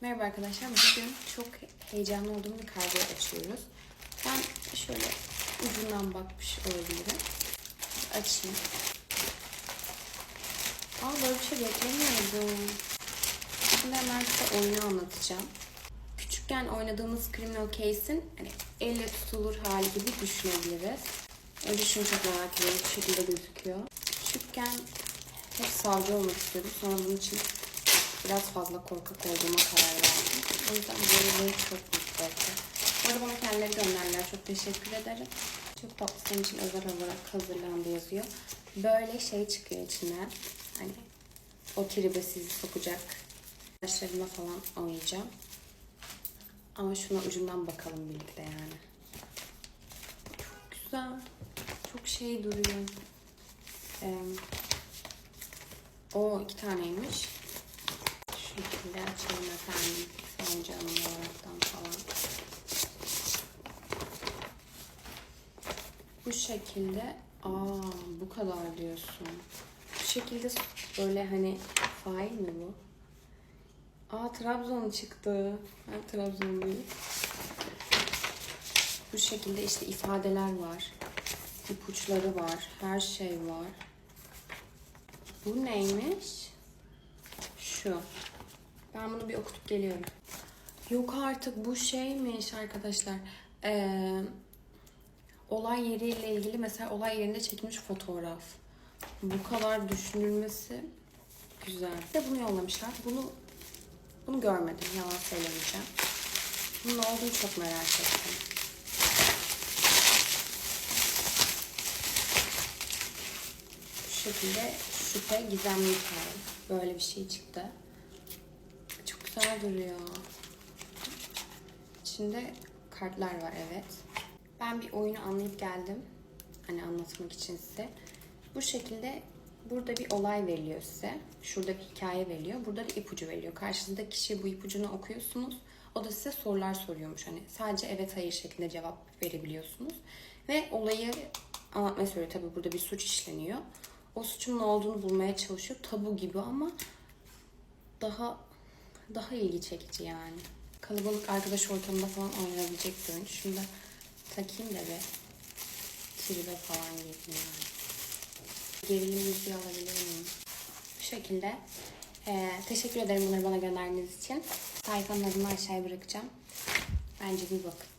Merhaba arkadaşlar. Bugün çok heyecanlı olduğum bir kargo açıyoruz. Ben şöyle ucundan bakmış olabilirim. Açayım. Aa böyle bir şey beklemiyordum. Şimdi hemen size oyunu anlatacağım. Küçükken oynadığımız Criminal Case'in hani elle tutulur hali gibi düşünebiliriz. Önce şunu çok merak ediyorum. Bu şekilde gözüküyor. Küçükken hep savcı olmak istiyordum. Sonra bunun için biraz fazla korkak olduğuma karar verdim. O yüzden böyle beni çok mutlu etti. Bu arada bana kendileri gönderdiler. Çok teşekkür ederim. Çok tatlı senin için özel olarak hazırlandı yazıyor. Böyle şey çıkıyor içinden. Hani o tribe sizi sokacak. Arkadaşlarımla falan oynayacağım. Ama şuna ucundan bakalım birlikte yani. Çok güzel. Çok şey duruyor. Ee, o iki taneymiş. Şu şekilde açalım efendim. Fincanım olaraktan falan. Bu şekilde. Aa bu kadar diyorsun. Bu şekilde böyle hani fail mi bu? Aa Trabzon çıktı. Ben Trabzonluyum. Bu şekilde işte ifadeler var. ipuçları var. Her şey var. Bu neymiş? Şu. Ben bunu bir okutup geliyorum. Yok artık bu şeymiş arkadaşlar. Ee, olay yeriyle ilgili mesela olay yerinde çekilmiş fotoğraf. Bu kadar düşünülmesi güzel. Bir de bunu yollamışlar. Bunu bunu görmedim. Yalan söylemeyeceğim. Bunun olduğunu çok merak ettim. Bu şekilde şüphe gizemli hikaye. Böyle bir şey çıktı. Çok güzel duruyor. İçinde kartlar var evet. Ben bir oyunu anlayıp geldim. Hani anlatmak için size. Bu şekilde burada bir olay veriliyor size. Şurada bir hikaye veriliyor. Burada da ipucu veriliyor. Karşınızdaki kişi bu ipucunu okuyorsunuz. O da size sorular soruyormuş. Hani sadece evet hayır şeklinde cevap verebiliyorsunuz. Ve olayı anlatmaya söylüyor. Tabii burada bir suç işleniyor. O suçun ne olduğunu bulmaya çalışıyor. Tabu gibi ama daha daha ilgi çekici yani. Kalabalık arkadaş ortamında falan oynanabilecek bir oyun. Şunu da takayım da bir tribe falan gireyim yani. Gerilim müziği alabilir miyim? Bu şekilde. Ee, teşekkür ederim bunları bana gönderdiğiniz için. Sayfanın adını aşağıya bırakacağım. Bence bir bakın.